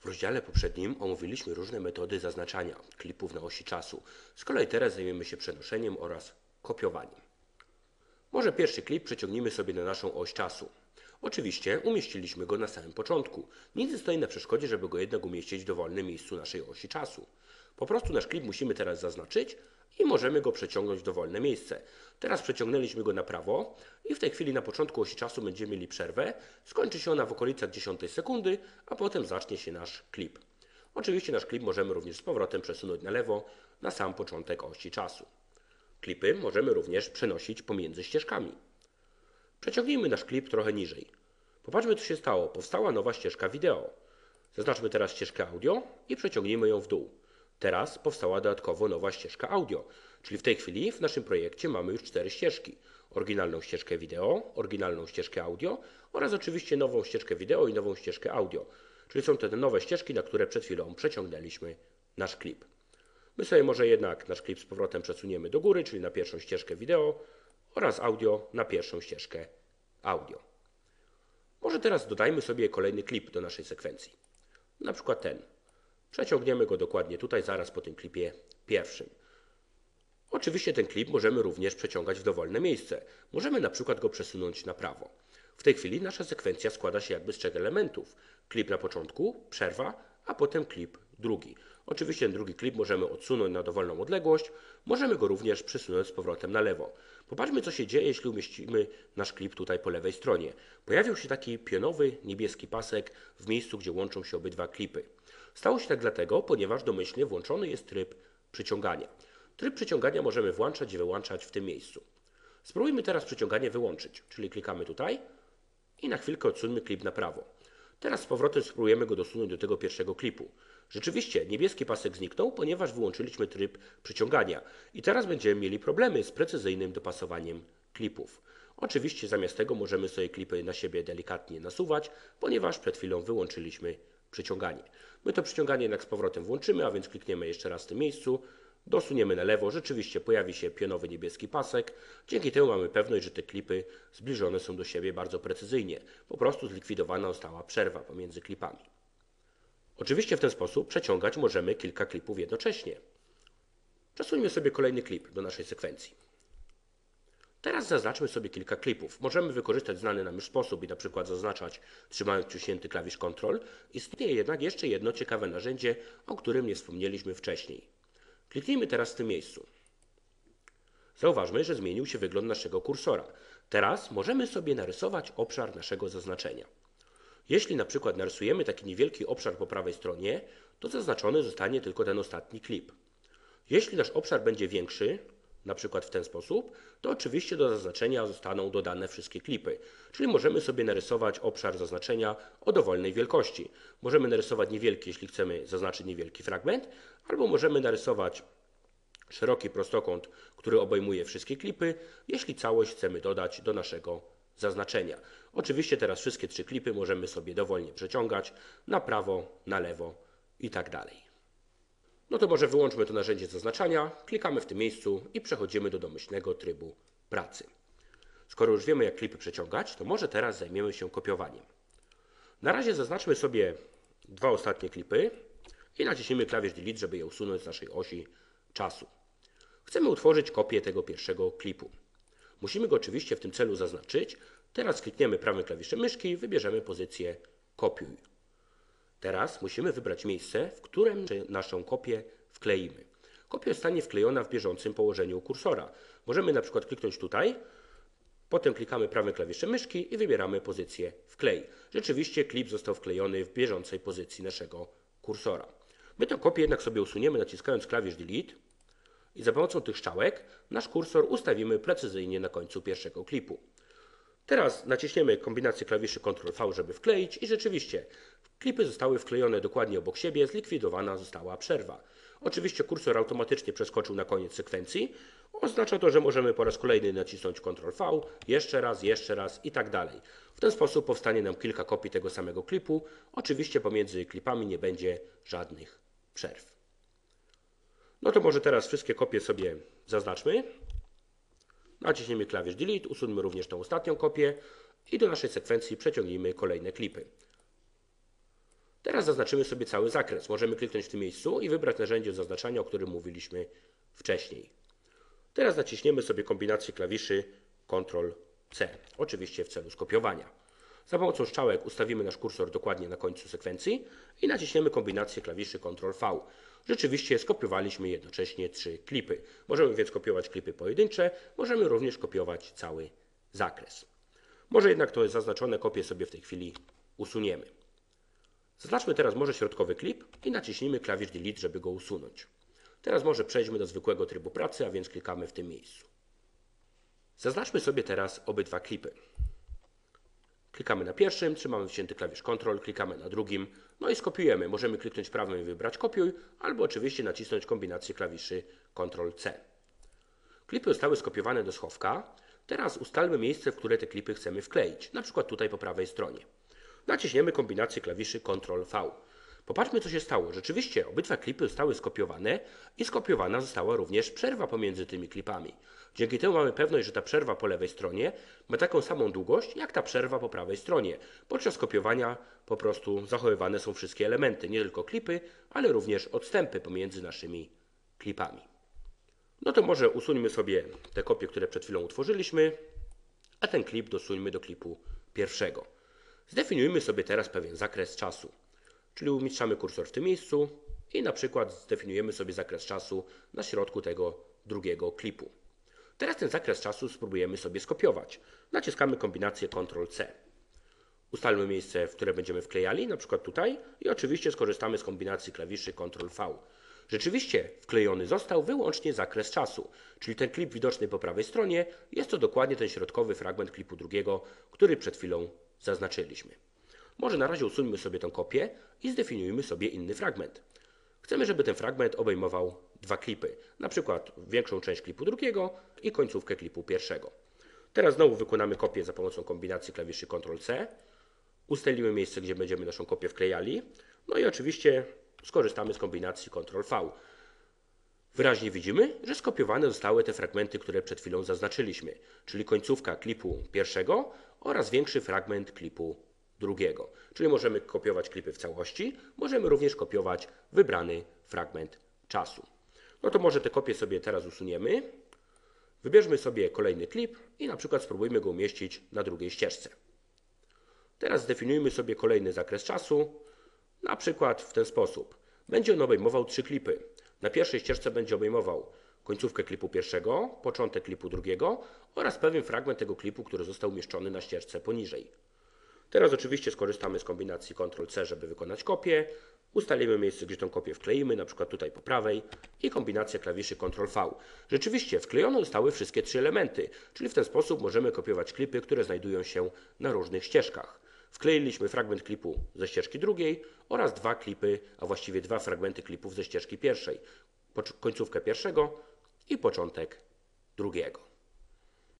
W rozdziale poprzednim omówiliśmy różne metody zaznaczania klipów na osi czasu. Z kolei teraz zajmiemy się przenoszeniem oraz kopiowaniem. Może pierwszy klip przeciągnijmy sobie na naszą oś czasu. Oczywiście umieściliśmy go na samym początku. Nic nie stoi na przeszkodzie, żeby go jednak umieścić w dowolnym miejscu naszej osi czasu. Po prostu nasz klip musimy teraz zaznaczyć i możemy go przeciągnąć w dowolne miejsce. Teraz przeciągnęliśmy go na prawo i w tej chwili na początku osi czasu będziemy mieli przerwę. Skończy się ona w okolicach 10 sekundy, a potem zacznie się nasz klip. Oczywiście nasz klip możemy również z powrotem przesunąć na lewo na sam początek osi czasu. Klipy możemy również przenosić pomiędzy ścieżkami. Przeciągnijmy nasz klip trochę niżej. Popatrzmy, co się stało. Powstała nowa ścieżka wideo. Zaznaczmy teraz ścieżkę audio i przeciągnijmy ją w dół. Teraz powstała dodatkowo nowa ścieżka audio, czyli w tej chwili w naszym projekcie mamy już cztery ścieżki. Oryginalną ścieżkę wideo, oryginalną ścieżkę audio oraz oczywiście nową ścieżkę wideo i nową ścieżkę audio. Czyli są to te nowe ścieżki, na które przed chwilą przeciągnęliśmy nasz klip. My sobie może jednak nasz klip z powrotem przesuniemy do góry, czyli na pierwszą ścieżkę wideo oraz audio na pierwszą ścieżkę audio. Może teraz dodajmy sobie kolejny klip do naszej sekwencji. Na przykład ten. Przeciągniemy go dokładnie tutaj, zaraz po tym klipie pierwszym. Oczywiście ten klip możemy również przeciągać w dowolne miejsce. Możemy na przykład go przesunąć na prawo. W tej chwili nasza sekwencja składa się jakby z trzech elementów. Klip na początku, przerwa, a potem klip drugi. Oczywiście ten drugi klip możemy odsunąć na dowolną odległość, możemy go również przesunąć z powrotem na lewo. Popatrzmy co się dzieje, jeśli umieścimy nasz klip tutaj po lewej stronie. Pojawił się taki pionowy niebieski pasek w miejscu, gdzie łączą się obydwa klipy. Stało się tak dlatego, ponieważ domyślnie włączony jest tryb przyciągania. Tryb przyciągania możemy włączać i wyłączać w tym miejscu. Spróbujmy teraz przyciąganie wyłączyć, czyli klikamy tutaj i na chwilkę odsuńmy klip na prawo. Teraz z powrotem spróbujemy go dosunąć do tego pierwszego klipu. Rzeczywiście niebieski pasek zniknął, ponieważ wyłączyliśmy tryb przyciągania i teraz będziemy mieli problemy z precyzyjnym dopasowaniem klipów. Oczywiście zamiast tego możemy sobie klipy na siebie delikatnie nasuwać, ponieważ przed chwilą wyłączyliśmy przyciąganie. My to przyciąganie jednak z powrotem włączymy, a więc klikniemy jeszcze raz w tym miejscu, dosuniemy na lewo, rzeczywiście pojawi się pionowy niebieski pasek. Dzięki temu mamy pewność, że te klipy zbliżone są do siebie bardzo precyzyjnie. Po prostu zlikwidowana została przerwa pomiędzy klipami. Oczywiście w ten sposób przeciągać możemy kilka klipów jednocześnie. Przesuńmy sobie kolejny klip do naszej sekwencji. Teraz zaznaczmy sobie kilka klipów. Możemy wykorzystać znany nam już sposób i na przykład zaznaczać trzymając przyciśnięty klawisz Ctrl. Istnieje jednak jeszcze jedno ciekawe narzędzie, o którym nie wspomnieliśmy wcześniej. Kliknijmy teraz w tym miejscu. Zauważmy, że zmienił się wygląd naszego kursora. Teraz możemy sobie narysować obszar naszego zaznaczenia. Jeśli na przykład narysujemy taki niewielki obszar po prawej stronie, to zaznaczony zostanie tylko ten ostatni klip. Jeśli nasz obszar będzie większy, na przykład w ten sposób, to oczywiście do zaznaczenia zostaną dodane wszystkie klipy. Czyli możemy sobie narysować obszar zaznaczenia o dowolnej wielkości. Możemy narysować niewielki, jeśli chcemy zaznaczyć niewielki fragment, albo możemy narysować szeroki prostokąt, który obejmuje wszystkie klipy, jeśli całość chcemy dodać do naszego zaznaczenia. Oczywiście teraz wszystkie trzy klipy możemy sobie dowolnie przeciągać na prawo, na lewo i tak dalej. No to może wyłączmy to narzędzie zaznaczania, klikamy w tym miejscu i przechodzimy do domyślnego trybu pracy. Skoro już wiemy jak klipy przeciągać, to może teraz zajmiemy się kopiowaniem. Na razie zaznaczmy sobie dwa ostatnie klipy i naciśnijmy klawisz Delete, żeby je usunąć z naszej osi czasu. Chcemy utworzyć kopię tego pierwszego klipu. Musimy go oczywiście w tym celu zaznaczyć. Teraz klikniemy prawym klawiszem myszki i wybierzemy pozycję kopiuj. Teraz musimy wybrać miejsce, w którym naszą kopię wkleimy. Kopia zostanie wklejona w bieżącym położeniu kursora. Możemy na przykład kliknąć tutaj, potem klikamy prawym klawiszem myszki i wybieramy pozycję wklej. Rzeczywiście klip został wklejony w bieżącej pozycji naszego kursora. My tę kopię jednak sobie usuniemy naciskając klawisz Delete i za pomocą tych strzałek nasz kursor ustawimy precyzyjnie na końcu pierwszego klipu. Teraz naciśniemy kombinację klawiszy Ctrl-V, żeby wkleić i rzeczywiście klipy zostały wklejone dokładnie obok siebie, zlikwidowana została przerwa. Oczywiście kursor automatycznie przeskoczył na koniec sekwencji. Oznacza to, że możemy po raz kolejny nacisnąć Ctrl-V, jeszcze raz, jeszcze raz i tak dalej. W ten sposób powstanie nam kilka kopii tego samego klipu. Oczywiście pomiędzy klipami nie będzie żadnych przerw. No to może teraz wszystkie kopie sobie zaznaczmy. Naciśnijmy klawisz Delete, usuńmy również tę ostatnią kopię i do naszej sekwencji przeciągnijmy kolejne klipy. Teraz zaznaczymy sobie cały zakres. Możemy kliknąć w tym miejscu i wybrać narzędzie zaznaczania, o którym mówiliśmy wcześniej. Teraz naciśniemy sobie kombinację klawiszy Ctrl-C, oczywiście w celu skopiowania. Za pomocą strzałek ustawimy nasz kursor dokładnie na końcu sekwencji i naciśniemy kombinację klawiszy Ctrl-V. Rzeczywiście skopiowaliśmy jednocześnie trzy klipy. Możemy więc kopiować klipy pojedyncze, możemy również kopiować cały zakres. Może jednak to jest zaznaczone, kopię sobie w tej chwili usuniemy. Zaznaczmy teraz może środkowy klip i naciśnijmy klawisz Delete, żeby go usunąć. Teraz może przejdźmy do zwykłego trybu pracy, a więc klikamy w tym miejscu. Zaznaczmy sobie teraz obydwa klipy. Klikamy na pierwszym, trzymamy wcięty klawisz Ctrl, klikamy na drugim, no i skopiujemy. Możemy kliknąć prawym i wybrać kopiuj, albo oczywiście nacisnąć kombinację klawiszy Ctrl-C. Klipy zostały skopiowane do schowka. Teraz ustalmy miejsce, w które te klipy chcemy wkleić, na przykład tutaj po prawej stronie. Naciśniemy kombinację klawiszy Ctrl-V. Popatrzmy, co się stało. Rzeczywiście obydwa klipy zostały skopiowane i skopiowana została również przerwa pomiędzy tymi klipami. Dzięki temu mamy pewność, że ta przerwa po lewej stronie ma taką samą długość, jak ta przerwa po prawej stronie. Podczas kopiowania po prostu zachowywane są wszystkie elementy, nie tylko klipy, ale również odstępy pomiędzy naszymi klipami. No to może usuńmy sobie te kopie, które przed chwilą utworzyliśmy, a ten klip dosuńmy do klipu pierwszego. Zdefiniujmy sobie teraz pewien zakres czasu. Czyli umieszczamy kursor w tym miejscu i na przykład zdefiniujemy sobie zakres czasu na środku tego drugiego klipu. Teraz ten zakres czasu spróbujemy sobie skopiować. Naciskamy kombinację Ctrl-C. Ustalmy miejsce, w które będziemy wklejali, na przykład tutaj i oczywiście skorzystamy z kombinacji klawiszy Ctrl-V. Rzeczywiście wklejony został wyłącznie zakres czasu, czyli ten klip widoczny po prawej stronie jest to dokładnie ten środkowy fragment klipu drugiego, który przed chwilą zaznaczyliśmy. Może na razie usuńmy sobie tę kopię i zdefiniujmy sobie inny fragment. Chcemy, żeby ten fragment obejmował dwa klipy, na przykład większą część klipu drugiego i końcówkę klipu pierwszego. Teraz znowu wykonamy kopię za pomocą kombinacji klawiszy Ctrl-C. Ustalimy miejsce, gdzie będziemy naszą kopię wklejali. No i oczywiście skorzystamy z kombinacji Ctrl-V. Wyraźnie widzimy, że skopiowane zostały te fragmenty, które przed chwilą zaznaczyliśmy, czyli końcówka klipu pierwszego oraz większy fragment klipu drugiego. Czyli możemy kopiować klipy w całości, możemy również kopiować wybrany fragment czasu. No to może te kopie sobie teraz usuniemy. Wybierzmy sobie kolejny klip i na przykład spróbujmy go umieścić na drugiej ścieżce. Teraz zdefiniujmy sobie kolejny zakres czasu, na przykład w ten sposób. Będzie on obejmował trzy klipy. Na pierwszej ścieżce będzie obejmował końcówkę klipu pierwszego, początek klipu drugiego oraz pewien fragment tego klipu, który został umieszczony na ścieżce poniżej. Teraz oczywiście skorzystamy z kombinacji Ctrl-C, żeby wykonać kopię. Ustalimy miejsce, gdzie tą kopię wkleimy, na przykład tutaj po prawej i kombinacja klawiszy Ctrl-V. Rzeczywiście wklejone zostały wszystkie trzy elementy, czyli w ten sposób możemy kopiować klipy, które znajdują się na różnych ścieżkach. Wkleiliśmy fragment klipu ze ścieżki drugiej oraz dwa klipy, a właściwie dwa fragmenty klipów ze ścieżki pierwszej. Końcówkę pierwszego i początek drugiego.